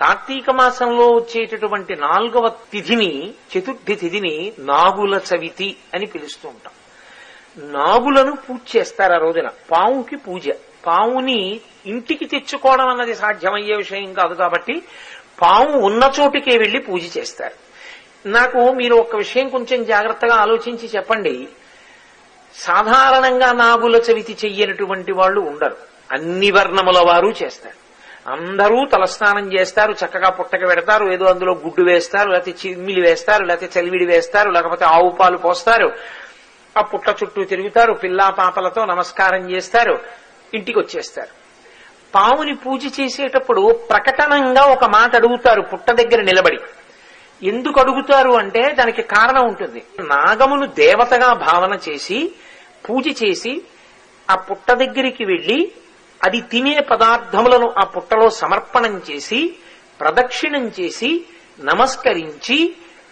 కార్తీక మాసంలో వచ్చేటటువంటి నాలుగవ తిథిని చతుర్థి తిథిని నాగుల చవితి అని పిలుస్తూ ఉంటాం. నాగులను పూజ చేస్తారు ఆ రోజున. పావుకి పూజ. పావుని ఇంటికి తెచ్చుకోవడం అన్నది సాధ్యమయ్యే విషయం కాదు కాబట్టి పాము ఉన్న చోటికే వెళ్ళి పూజ చేస్తారు. నాకు మీరు ఒక విషయం కొంచెం జాగ్రత్తగా ఆలోచించి చెప్పండి. సాధారణంగా నాగుల చవితి చెయ్యనటువంటి వాళ్ళు ఉండరు. అన్ని వర్ణముల వారు చేస్తారు. అందరూ తలస్నానం చేస్తారు చక్కగా పుట్టక పెడతారు ఏదో అందులో గుడ్డు వేస్తారు లేకపోతే చిమ్మిలి వేస్తారు లేకపోతే చలివిడి వేస్తారు లేకపోతే ఆవు పాలు పోస్తారు. ఆ పుట్ట చుట్టూ తిరుగుతారు పిల్లా పాపలతో నమస్కారం చేస్తారు ఇంటికి వచ్చేస్తారు పావుని పూజ చేసేటప్పుడు ప్రకటనంగా ఒక మాట అడుగుతారు పుట్ట దగ్గర నిలబడి. ఎందుకు అడుగుతారు అంటే దానికి కారణం ఉంటుంది. నాగమును దేవతగా భావన చేసి పూజ చేసి ఆ పుట్ట దగ్గరికి వెళ్ళి అది తినే పదార్థములను ఆ పుట్టలో సమర్పణం చేసి ప్రదక్షిణం చేసి నమస్కరించి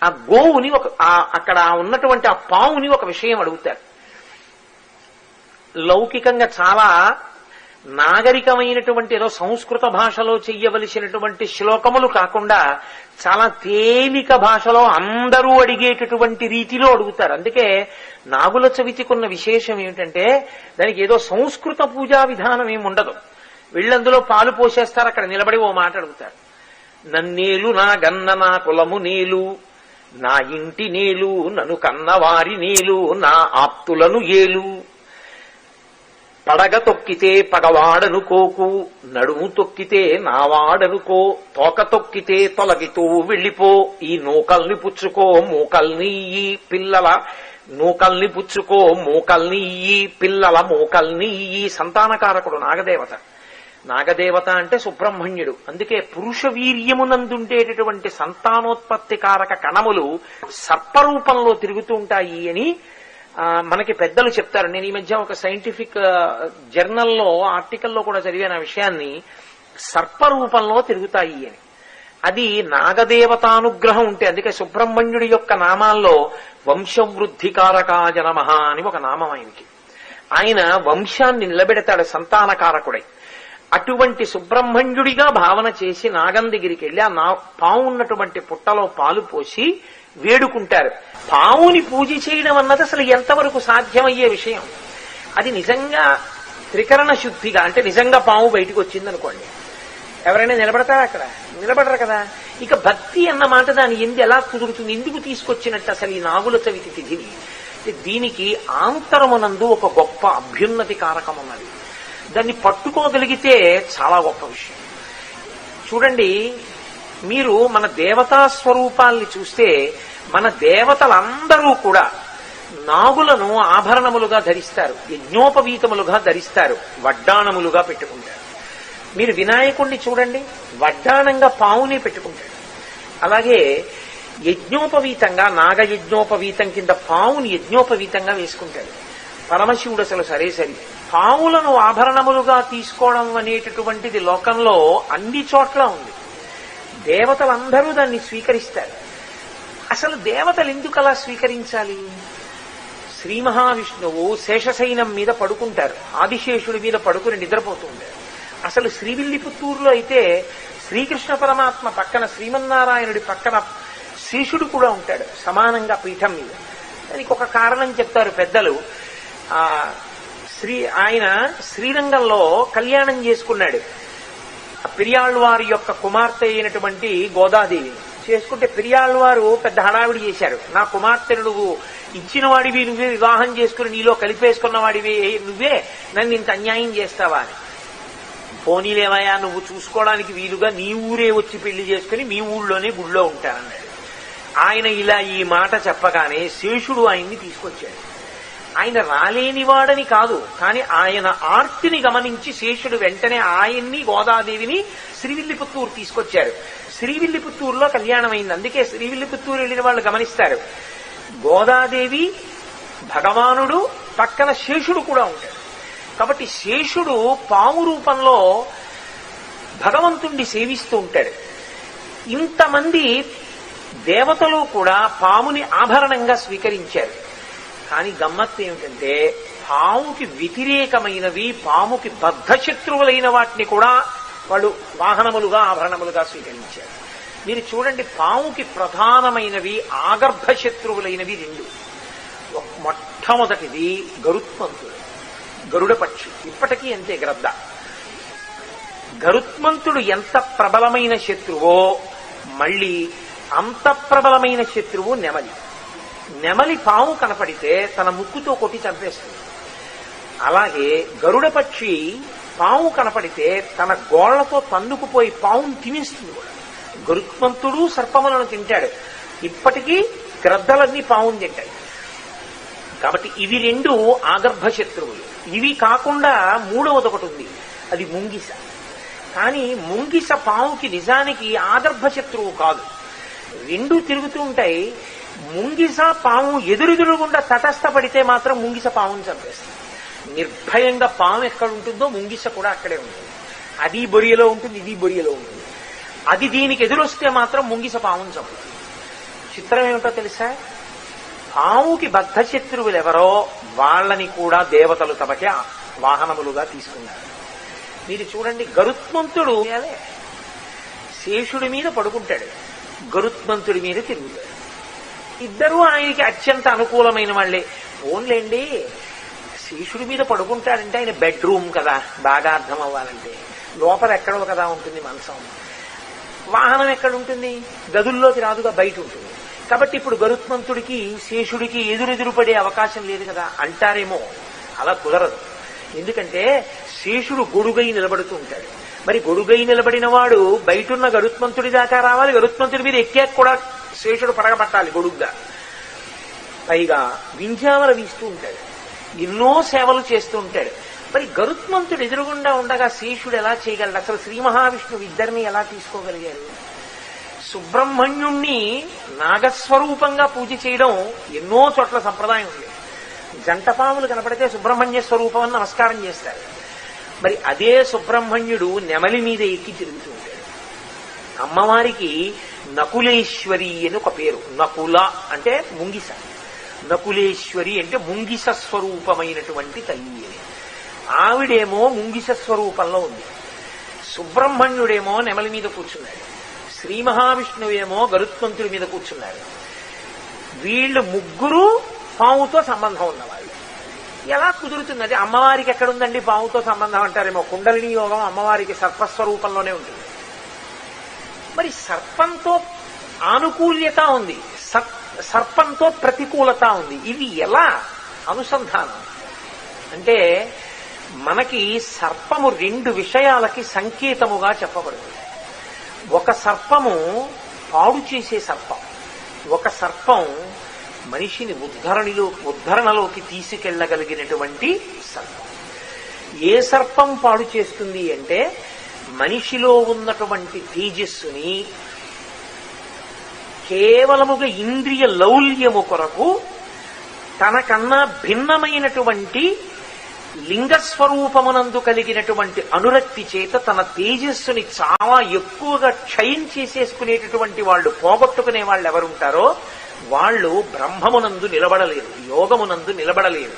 ఆ గోవుని ఒక అక్కడ ఉన్నటువంటి ఆ పావుని ఒక విషయం అడుగుతారు లౌకికంగా చాలా నాగరికమైనటువంటి ఏదో సంస్కృత భాషలో చెయ్యవలసినటువంటి శ్లోకములు కాకుండా చాలా తేలిక భాషలో అందరూ అడిగేటటువంటి రీతిలో అడుగుతారు. అందుకే నాగుల చవితికున్న విశేషం ఏమిటంటే దానికి ఏదో సంస్కృత పూజా విధానం ఏమి ఉండదు. వీళ్ళందులో పాలు పోసేస్తారు అక్కడ నిలబడి ఓ మాట అడుగుతారు. నన్నేలు నా గన్న నా కులము నీలు నా ఇంటి నీలు నన్ను కన్నవారి నీలు నా ఆప్తులను ఏలు. పడగ తొక్కితే పగవాడనుకోకు నడుము తొక్కితే నావాడనుకో తోక తొక్కితే తొలగితూ వెళ్ళిపో ఈ నూకల్ని పుచ్చుకో మూకల్ని ఈ పిల్లల నూకల్ని పుచ్చుకో మూకల్ని ఈ పిల్లల మూకల్ని ఈ సంతానకారకుడు నాగదేవత. నాగదేవత అంటే సుబ్రహ్మణ్యుడు. అందుకే పురుష వీర్యమునందుండేటటువంటి సంతానోత్పత్తి కారక కణములు సర్పరూపంలో తిరుగుతూ ఉంటాయి అని మనకి పెద్దలు చెప్తారు. నేను ఈ మధ్య ఒక సైంటిఫిక్ జర్నల్లో ఆర్టికల్లో కూడా చదివిన విషయాన్ని విషయాన్ని. సర్పరూపంలో తిరుగుతాయి అని. అది నాగదేవతానుగ్రహం ఉంటే అందుకే సుబ్రహ్మణ్యుడి యొక్క నామాల్లో వంశవృద్ధికారకాయ నమః అని ఒక నామం ఆయనకి. ఆయన వంశాన్ని నిలబెడతాడు సంతానకారకుడై. అటువంటి సుబ్రహ్మణ్యుడిగా భావన చేసి నాగం దగ్గరికి వెళ్ళి ఆ నా పావు ఉన్నటువంటి పుట్టలో పాలు పోసి వేడుకుంటారు. పావుని పూజ చేయడం అన్నది అసలు ఎంతవరకు సాధ్యమయ్యే విషయం? అది నిజంగా త్రికరణ శుద్ధిగా అంటే నిజంగా పాము బయటకు వచ్చింది అనుకోండి ఎవరైనా నిలబడతారా అక్కడ? నిలబడరు కదా. ఇక భక్తి అన్న మాట దాని ఎందు ఎలా కుదురుతుంది? ఎందుకు తీసుకొచ్చినట్టు అసలు ఈ నాగుల చవితి తిథిని? దీనికి ఆంతరమునందు ఒక గొప్ప అభ్యున్నతి కారకం ఉన్నది. దాన్ని పట్టుకోగలిగితే చాలా గొప్ప విషయం. చూడండి మీరు మన దేవతా స్వరూపాల్ని చూస్తే మన దేవతలందరూ కూడా నాగులను ఆభరణములుగా ధరిస్తారు యజ్ఞోపవీతములుగా ధరిస్తారు వడ్డాణములుగా పెట్టుకుంటారు. మీరు వినాయకుణ్ణి చూడండి వడ్డాణంగా పావుని పెట్టుకుంటాడు అలాగే యజ్ఞోపవీతంగా నాగ యజ్ఞోపవీతం కింద పావుని యజ్ఞోపవీతంగా వేసుకుంటాడు పరమశివుడు అసలు సరే సరి. పావులను ఆభరణములుగా తీసుకోవడం అనేటటువంటిది లోకంలో అన్ని చోట్ల ఉంది. దేవతలందరూ దాన్ని స్వీకరిస్తారు. అసలు దేవతలు ఎందుకు అలా స్వీకరించాలి? శ్రీ మహావిష్ణువు శేషశైనం మీద పడుకుంటారు. ఆదిశేషుడి మీద పడుకుని నిద్రపోతూ ఉంటారు అసలు శ్రీవిల్లిపుత్తూరులో అయితే శ్రీకృష్ణ పరమాత్మ పక్కన శ్రీమన్నారాయణుడి పక్కన శేషుడు కూడా ఉంటాడు సమానంగా పీఠం మీద. దానికి ఒక కారణం చెప్తారు పెద్దలు. ఆ శ్రీ ఆయన శ్రీరంగంలో కళ్యాణం చేసుకున్నాడు. ఆ యొక్క కుమార్తె అయినటువంటి గోదాదేవి. చేసుకుంటే పెరియాళ్ళవారు పెద్ద హడావిడి చేశారు. నా కుమార్తెను నువ్వు ఇచ్చిన వాడివి నువ్వే వివాహం చేసుకుని నీలో కలిపేసుకున్న వాడివి నువ్వే నన్ను ఇంత అన్యాయం చేస్తావా అని. పోనీలేవయ్యా నువ్వు చూసుకోవడానికి వీలుగా నీ ఊరే వచ్చి పెళ్ళి చేసుకుని మీ ఊళ్ళోనే గుళ్ళో ఉంటానన్నాడు ఆయన ఇలా ఈ మాట చెప్పగానే శేషుడు ఆయన్ని తీసుకొచ్చాడు. ఆయన రాలేనివాడని కాదు కానీ ఆయన ఆర్తిని గమనించి శేషుడు వెంటనే ఆయన్ని గోదాదేవిని శ్రీవిల్లిపుత్తూరు తీసుకొచ్చారు. శ్రీవిల్లిపుత్తూరులో కళ్యాణం అయింది అందుకే శ్రీవిల్లిపుత్తూరు వెళ్ళిన వాళ్ళు గమనిస్తారు. గోదాదేవి భగవానుడు పక్కన శేషుడు కూడా ఉంటాడు కాబట్టి శేషుడు పాము రూపంలో భగవంతుణ్ణి సేవిస్తూ ఉంటాడు. ఇంతమంది దేవతలు కూడా పాముని ఆభరణంగా స్వీకరించారు. కానీ గమ్మత్తు ఏమిటంటే పాముకి వ్యతిరేకమైనవి పాముకి బద్ధశత్రువులైన వాటిని కూడా వాళ్ళు వాహనములుగా ఆభరణములుగా స్వీకరించారు. మీరు చూడండి పాముకి ప్రధానమైనవి ఆగర్భ శత్రువులైనవి రెండు. ఒక- మొట్టమొదటిది గరుత్మంతుడు గరుడ పక్షి. ఇప్పటికీ అంతే గ్రద్ద. గరుత్మంతుడు ఎంత ప్రబలమైన శత్రువో మళ్ళీ అంత ప్రబలమైన శత్రువు నెమలి. నెమలి పాము కనపడితే తన ముక్కుతో కొట్టి చంపేస్తుంది. అలాగే గరుడ పక్షి పాము కనపడితే తన గోళ్ళతో తన్నుకుపోయి పావును తినేస్తుంది. కూడా గరుత్మంతుడు సర్పములను తింటాడు. ఇప్పటికీ గ్రద్దలన్నీ పావును తింటాయి. కాబట్టి ఇవి రెండు ఆగర్భ శత్రువులు ఇవి కాకుండా మూడవది ఒకటి ఉంది. అది ముంగిస. కానీ ముంగిస పాముకి నిజానికి ఆగర్భ శత్రువు కాదు. రెండు తిరుగుతూ ఉంటాయి. ముంగిస పాము ఎదురెదురుగుండా తటస్థపడితే మాత్రం ముంగిస పాముని చంపేస్తుంది. నిర్భయంగా పాము ఎక్కడ ఉంటుందో ముంగిస కూడా అక్కడే ఉంటుంది. అది బొరియలో ఉంటుంది ఇది బొరియలో ఉంటుంది. అది దీనికి ఎదురొస్తే మాత్రం ముంగిస పాముని చంపుతుంది. చిత్రం ఏమిటో తెలుసా? పాముకి బద్ధ శత్రువులు ఎవరో వాళ్ళని కూడా దేవతలు తమకి వాహనములుగా తీసుకున్నారు. మీరు చూడండి గరుత్మంతుడు శేషుడి మీద పడుకుంటాడు. గరుత్మంతుడి మీద తిరుగుతాడు. ఇద్దరూ ఆయనకి అత్యంత అనుకూలమైన వాళ్ళే. ఓన్లేండి శేషుడి మీద పడుకుంటాడంటే ఆయన బెడ్రూమ్ కదా బాగా అర్థం అవ్వాలంటే. లోపల ఎక్కడో కదా ఉంటుంది మనసం వాహనం ఎక్కడ ఉంటుంది గదుల్లోకి రాదుగా బయట ఉంటుంది కాబట్టి ఇప్పుడు గరుత్మంతుడికి శేషుడికి ఎదురెదురు పడే అవకాశం లేదు కదా అంటారేమో. అలా కుదరదు. ఎందుకంటే శేషుడు గొడుగై నిలబడుతూ ఉంటాడు. మరి గొడుగై నిలబడిన వాడు బయటున్న గరుత్మంతుడి దాకా రావాలి గరుత్మంతుడి మీద ఎక్కాక కూడా శేషుడు పడగబట్టాలి గొడుగ్గా. పైగా వింజామల వీస్తూ ఉంటాడు. ఎన్నో సేవలు చేస్తూ ఉంటాడు. మరి గరుత్మంతుడు ఎదురుగుండా ఉండగా శేషుడు ఎలా చేయగలడు? అసలు శ్రీ మహావిష్ణువు ఇద్దరిని ఎలా తీసుకోగలిగారు సుబ్రహ్మణ్యుణ్ణి నాగస్వరూపంగా పూజ చేయడం ఎన్నో చోట్ల సంప్రదాయం ఉంది. జంటపాములు కనపడితే సుబ్రహ్మణ్య స్వరూపం అని నమస్కారం చేస్తారు. మరి అదే సుబ్రహ్మణ్యుడు నెమలి మీద ఎక్కి తిరుగుతూ ఉంటాడు. అమ్మవారికి నకులేశ్వరి అని ఒక పేరు. నకుల అంటే ముంగిస. నకులేశ్వరి అంటే ముంగిస స్వరూపమైనటువంటి తల్లి అని. ఆవిడేమో ముంగిస స్వరూపంలో ఉంది. సుబ్రహ్మణ్యుడేమో నెమలి మీద కూర్చున్నాడు. శ్రీ మహావిష్ణువేమో గరుత్మంతుడి మీద కూర్చున్నాడు. వీళ్ళు ముగ్గురు పావుతో సంబంధం ఉన్నవాళ్ళు. ఎలా కుదురుతున్నది అమ్మవారికి ఎక్కడుందండి? పావుతో సంబంధం అంటారేమో. కుండలిని యోగం అమ్మవారికి సర్పస్వరూపంలోనే ఉంటుంది. మరి సర్పంతో ఆనుకూల్యత ఉంది. సర్- సర్పంతో ప్రతికూలత ఉంది. ఇది ఎలా? అనుసంధానం. అంటే మనకి సర్పము రెండు విషయాలకి సంకేతముగా చెప్పబడుతుంది. ఒక సర్పము పాడు చేసే సర్పం. ఒక సర్పం మనిషిని ఉద్ధరణిలో ఉద్ధరణలోకి తీసుకెళ్ళగలిగినటువంటి సర్పం. ఏ సర్పం పాడు చేస్తుంది అంటే మనిషిలో ఉన్నటువంటి తేజస్సుని కేవలముగా ఇంద్రియ లౌల్యము కొరకు తనకన్నా భిన్నమైనటువంటి లింగస్వరూపమునందు కలిగినటువంటి అనురక్తి చేత తన తేజస్సుని చాలా ఎక్కువగా క్షయం చేసేసుకునేటటువంటి వాళ్ళు పోగొట్టుకునే వాళ్ళు ఎవరుంటారో వాళ్ళు బ్రహ్మమునందు నిలబడలేరు యోగమునందు నిలబడలేరు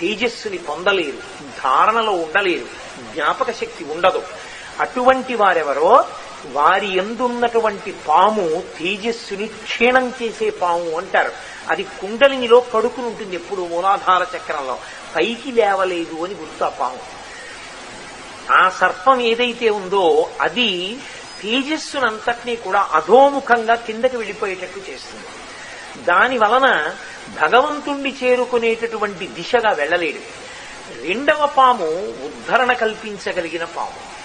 తేజస్సుని పొందలేరు ధారణలో ఉండలేరు జ్ఞాపక శక్తి ఉండదు. అటువంటి వారెవరో? వారి ఎందున్నటువంటి పాము తేజస్సుని క్షీణం చేసే పాము అంటారు. అది కుండలినిలో కడుకుని ఉంటుంది ఎప్పుడు మూలాధార చక్రంలో. పైకి లేవలేదు అని గుర్తు ఆ పాము. ఆ సర్పం ఏదైతే ఉందో అది తేజస్సునంతటినీ కూడా అధోముఖంగా కిందకి వెళ్ళిపోయేటట్టు చేస్తుంది. దాని వలన భగవంతుణ్ణి చేరుకునేటటువంటి దిశగా వెళ్ళలేడు రెండవ పాము ఉద్ధరణ కల్పించగలిగిన పాము.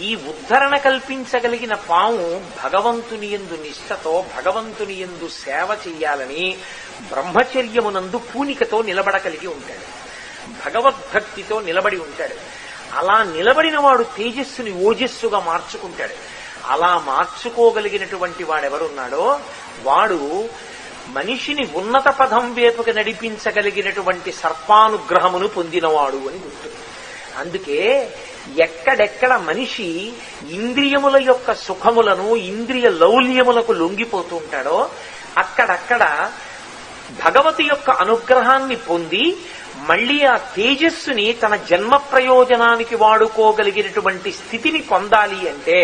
ఈ ఉద్ధరణ కల్పించగలిగిన పాము భగవంతుని ఎందు నిష్ఠతో భగవంతుని ఎందు సేవ చెయ్యాలని బ్రహ్మచర్యమునందు పూనికతో నిలబడగలిగి ఉంటాడు. భగవద్భక్తితో నిలబడి ఉంటాడు. అలా నిలబడిన వాడు తేజస్సుని ఓజస్సుగా మార్చుకుంటాడు. అలా మార్చుకోగలిగినటువంటి వాడెవరున్నాడో వాడు మనిషిని ఉన్నత పదం వైపుకి నడిపించగలిగినటువంటి సర్పానుగ్రహమును పొందినవాడు అని గుర్తు అందుకే ఎక్కడెక్కడ మనిషి ఇంద్రియముల యొక్క సుఖములను ఇంద్రియ లౌల్యములకు లొంగిపోతూ ఉంటాడో అక్కడక్కడ భగవతి యొక్క అనుగ్రహాన్ని పొంది మళ్ళీ ఆ తేజస్సుని తన జన్మ ప్రయోజనానికి వాడుకోగలిగినటువంటి స్థితిని పొందాలి అంటే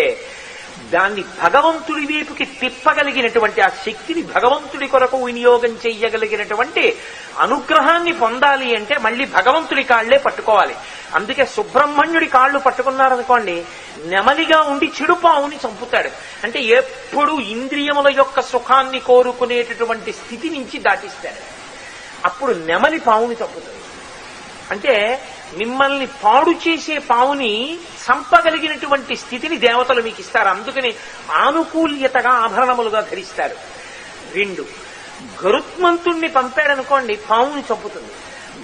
దాన్ని భగవంతుడి వైపుకి తిప్పగలిగినటువంటి ఆ శక్తిని భగవంతుడి కొరకు వినియోగం చెయ్యగలిగినటువంటి అనుగ్రహాన్ని పొందాలి అంటే మళ్ళీ భగవంతుడి కాళ్ళే పట్టుకోవాలి. అందుకే సుబ్రహ్మణ్యుడి కాళ్ళు పట్టుకున్నారనుకోండి నెమలిగా ఉండి చెడు పావుని చంపుతాడు. అంటే ఎప్పుడు ఇంద్రియముల యొక్క సుఖాన్ని కోరుకునేటటువంటి స్థితి నుంచి దాటిస్తాడు. అప్పుడు నెమలి పావుని చంపుతాడు. అంటే మిమ్మల్ని పాడు చేసే పావుని చంపగలిగినటువంటి స్థితిని దేవతలు మీకు ఇస్తారు. అందుకని ఆనుకూల్యతగా ఆభరణములుగా ధరిస్తారు. రెండు గరుత్మంతుణ్ణి పంపాడనుకోండి పావుని చంపుతుంది.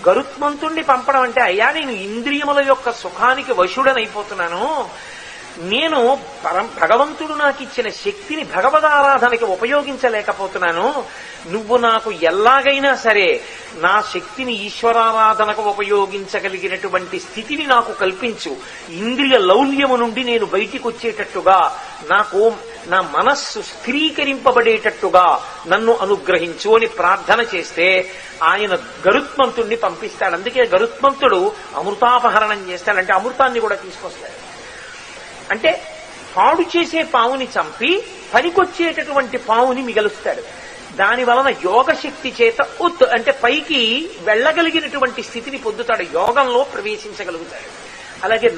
గరుత్మంతుణ్ణి పంపడం అంటే అయ్యా నేను ఇంద్రియముల యొక్క సుఖానికి వశుడనైపోతున్నాను. నేను పరం భగవంతుడు నాకు ఇచ్చిన శక్తిని భగవదారాధనకి ఉపయోగించలేకపోతున్నాను. నువ్వు నాకు ఎలాగైనా సరే నా శక్తిని ఈశ్వరారాధనకు ఉపయోగించగలిగినటువంటి స్థితిని నాకు కల్పించు. ఇంద్రియ లౌల్యము నుండి నేను బయటికి వచ్చేటట్టుగా నాకు నా మనస్సు స్థిరీకరింపబడేటట్టుగా నన్ను అనుగ్రహించు అని ప్రార్థన చేస్తే ఆయన గరుత్మంతుణ్ణి పంపిస్తాడు. అందుకే గరుత్మంతుడు అమృతాపహరణం చేస్తాడంటే అమృతాన్ని కూడా తీసుకొస్తాడు. అంటే పాడు చేసే పావుని చంపి పనికొచ్చేటటువంటి పావుని మిగలుస్తాడు. దాని వలన యోగ శక్తి చేత ఉత్ అంటే పైకి వెళ్ళగలిగినటువంటి స్థితిని పొందుతాడు యోగంలో ప్రవేశించగలుగుతాడు. అలాగే